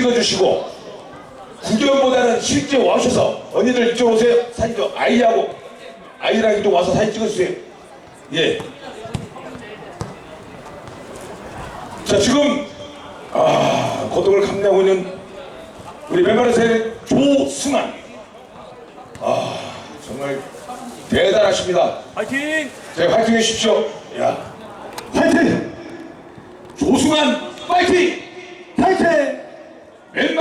찍어주시고 구경보다는 실제 와셔서 언니들 이쪽 오세요. 사진 좀 아이하고 아이랑 이쪽 와서 사진 찍어주세요. 예. 자 지금 아 고통을 감내하고 있는 우리 멤버의 조승환 아 정말 대단하십니다. 파이팅! 제가 화이팅 해주십시오. 야 화이팅! 조승환 파이팅! 파이팅!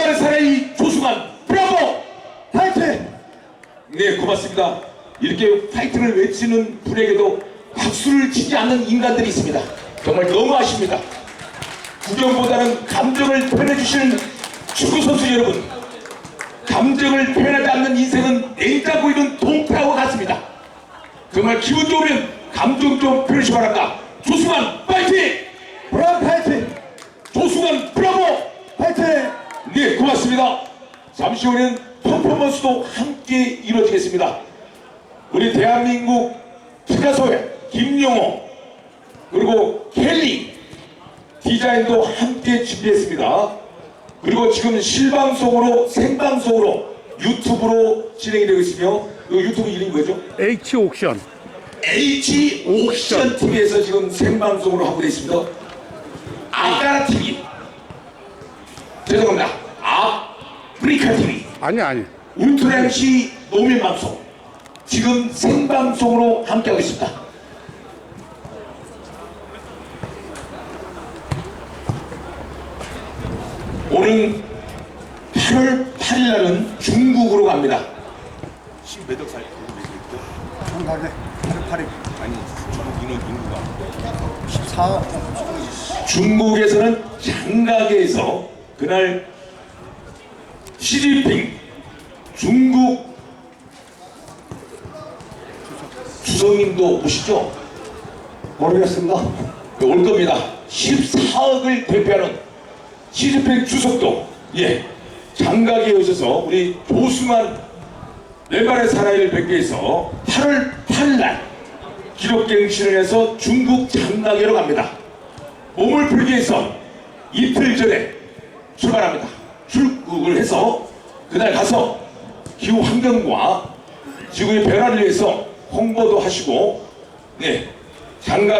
왼발의 사나이 조승환 브라보! 파이팅! 네 고맙습니다. 이렇게 파이팅을 외치는 분에게도 박수를 치지 않는 인간들이 있습니다. 정말 너무하십니다. 구경보다는 감정을 표현해 주시는 축구 선수 여러분. 감정을 표현하지 않는 인생은 냉장고 있는 동파와 같습니다. 정말 기분 좋으면 감정 좀 표현시 바랄까. 조승환 파이팅! 브라보 파이팅! 조승환 브라보 파이팅! 네 고맙습니다. 잠시 후에는 퍼포먼스도 함께 이루어지겠습니다. 우리 대한민국 피카소의 김용호 그리고 켈리 디자인도 함께 준비했습니다. 그리고 지금 실방송으로 생방송으로 유튜브로 진행이 되고 있으며 그 유튜브 이름이 뭐죠? H 옥션. H 옥션 TV에서 지금 생방송으로 하고 있습니다. 아까라 TV 죄송합니다. 아프리카 TV 아니 아니. 울트라 MC 노민 방송 지금 생방송으로 함께하고 있습니다. 오늘 8월 8일 날은 중국으로 갑니다. 지금 몇억 살? 한달에 8일 아니 중국 인원 인구가 14 중국에서는 장가게에서 그날 시진핑 중국 주석님도 오시죠? 모르겠습니다. 올 겁니다. 14억을 대표하는 시진핑 주석도 예 장가게에 오셔서 우리 조승환 왼발의 사나이를 뵙기 위해서 8월 8일 날 기록갱신을 해서 중국 장가게로 갑니다. 몸을 풀기 위해서 이틀 전에 출발합니다. 출국을 해서 그날 가서 기후 환경과 지구의 변화를 위해서 홍보도 하시고 네 장가